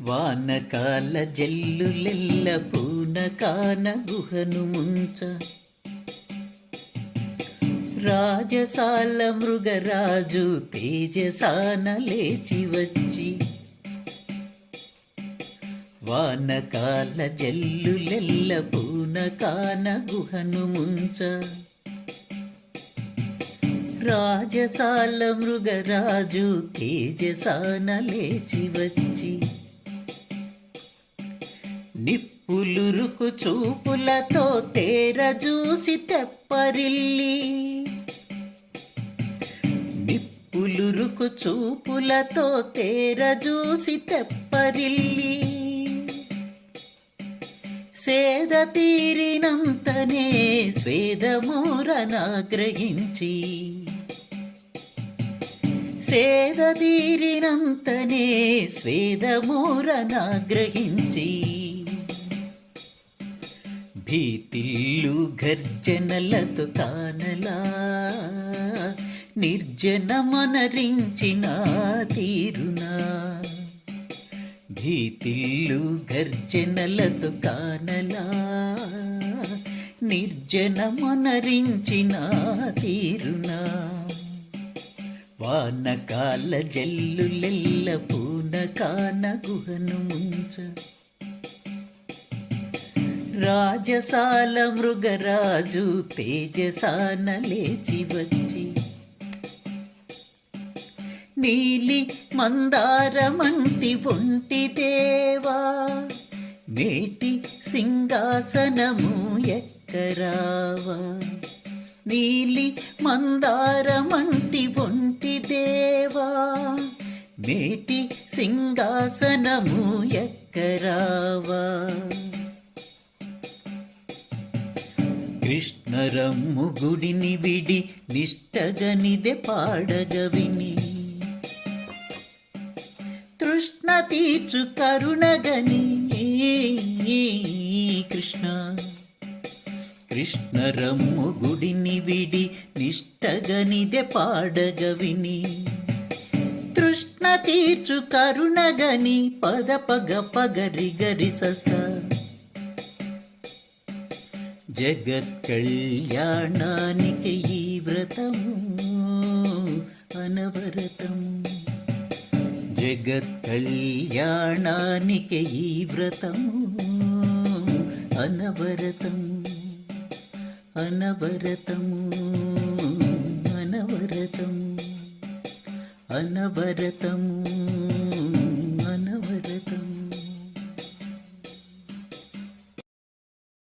వానకాల జల్లులెల్ల పూనకాన గుహను ముంచ. రాజసాల మృగరాజు తేజసాన లేచి వచ్చి. వానకాల జల్లులెల్ల పూనకాన గుహను ముంచ. రాజసాల మృగరాజు తేజసాన లేచి వచ్చి. నిప్పులురుకు చూపులతో తేర చూసి తెప్పరిల్లి. నిప్పులురుకు చూపులతో తేర చూసి తెప్పరిల్లి. సేద తీరినంతనే స్వేదమూరనాగ్రహించి. సేద తీరినంతనే స్వేదమూరనాగ్రహించి. భీతిల్లు గర్జనలతో తానలా నిర్జనమనరించిన తీరునా. భీతిల్లు గర్జనలతో కానలా నిర్జనమనరించిన తీరునా. వానకాల జల్లులెల్ల పూనకాన గుహను ముంచ రాజసాల మృగరాజు తేజసాన లేచి వచ్చి. నీలి మందారమంటి ఒంటి దేవా నేటి సింహాసనము ఎక్కరావా? నీలి మందారమంటి ఒంటి దేవా నేటి సింహాసనము ఎక్కరావా? కృష్ణరమ్ము గుడిని విడి నిష్టగనిదె పాడగవిని. తృష్ణ తీర్చు కరుణగని. కృష్ణ. కృష్ణరమ్ము గుడిని విడి నిష్టగనిదె పాడగవిని. తృష్ణ తీర్చు కరుణగని. పద పగ పగరి గరి సస జగత్ కళ్యాణానికి ఈ వ్రతము అనవరతం. జగత్ కళ్యాణానికి ఈ వ్రతము అనవరతం. అనవరతము అనవరతం అనవరతము